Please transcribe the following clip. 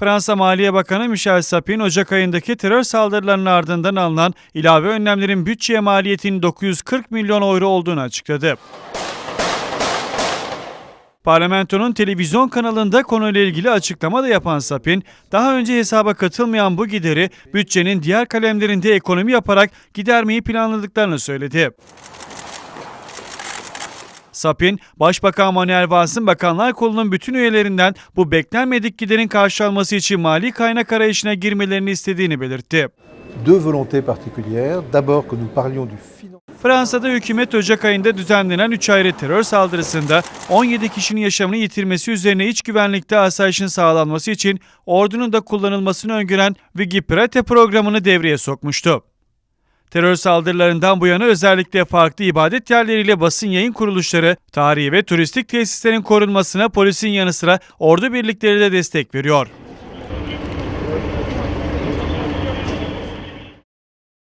Fransa Maliye Bakanı Michel Sapin, Ocak ayındaki terör saldırılarının ardından alınan ilave önlemlerin bütçeye maliyetinin 940 milyon euro olduğunu açıkladı. Parlamentonun televizyon kanalında konuyla ilgili açıklama da yapan Sapin, daha önce hesaba katılmayan bu gideri bütçenin diğer kalemlerinde ekonomi yaparak gidermeyi planladıklarını söyledi. Sapin, Başbakan Manuel Vals'ın Bakanlar Kurulu'nun bütün üyelerinden bu beklenmedik giderin karşılanması için mali kaynak arayışına girmelerini istediğini belirtti. Fransa'da hükümet Ocak ayında düzenlenen 3 ayrı terör saldırısında 17 kişinin yaşamını yitirmesi üzerine iç güvenlikte asayişin sağlanması için ordunun da kullanılmasını öngören Vigiprate programını devreye sokmuştu. Terör saldırılarından bu yana özellikle farklı ibadet yerleriyle basın yayın kuruluşları, tarihi ve turistik tesislerin korunmasına polisin yanı sıra ordu birlikleri de destek veriyor.